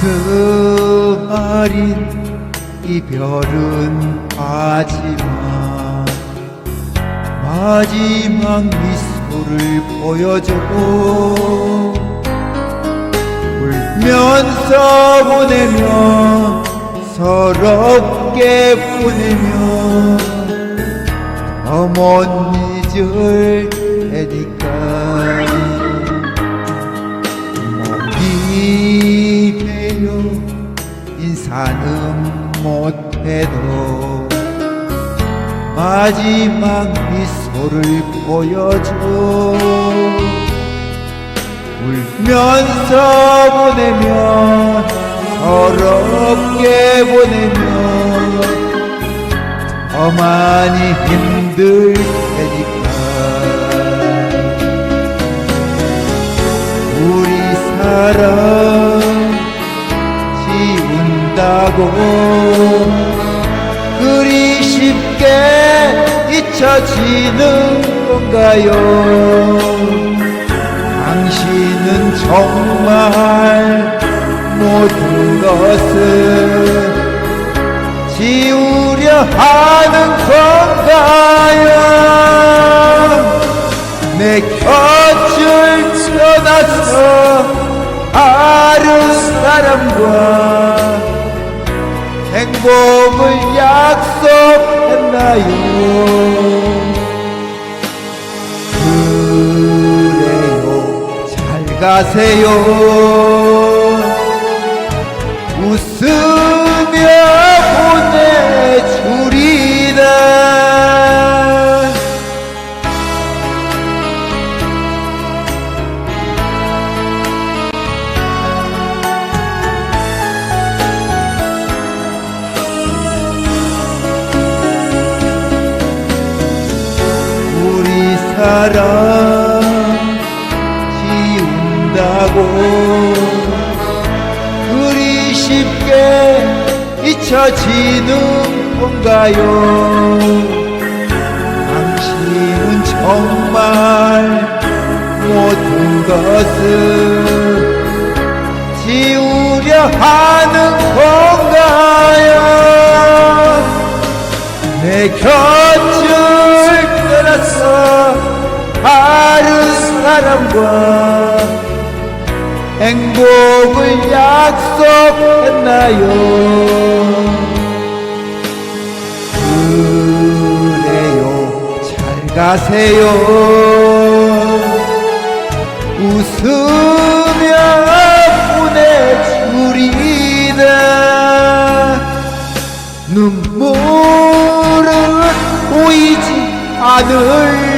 스마린 이별은 하지만 마지막 미소를 보여줘 울면서 보내며 서럽게 보내며 어못 잊을 테니까 못해도 마지막 미소를 보여줘. 울면서 보내면 서럽게 보내면 더 많이 힘들 지운다고. 그리 쉽게 잊혀지는 건가요? 당신은 정말 모든 것을 지우려 하는 건가요? 내 곁을 떠나서 다른 사람과 행복을 약속했나요? 그래요. 잘 가세요. 웃으며 사랑 지운다고. 그리 쉽게 잊혀지는 건가요? 당신은 정말 모든 것을 지우려 하는 건가요? 내곁 사람과 행복을 약속했나요? 그래요 잘 가세요. 웃으며 보내주리라 눈물은 보이지 않을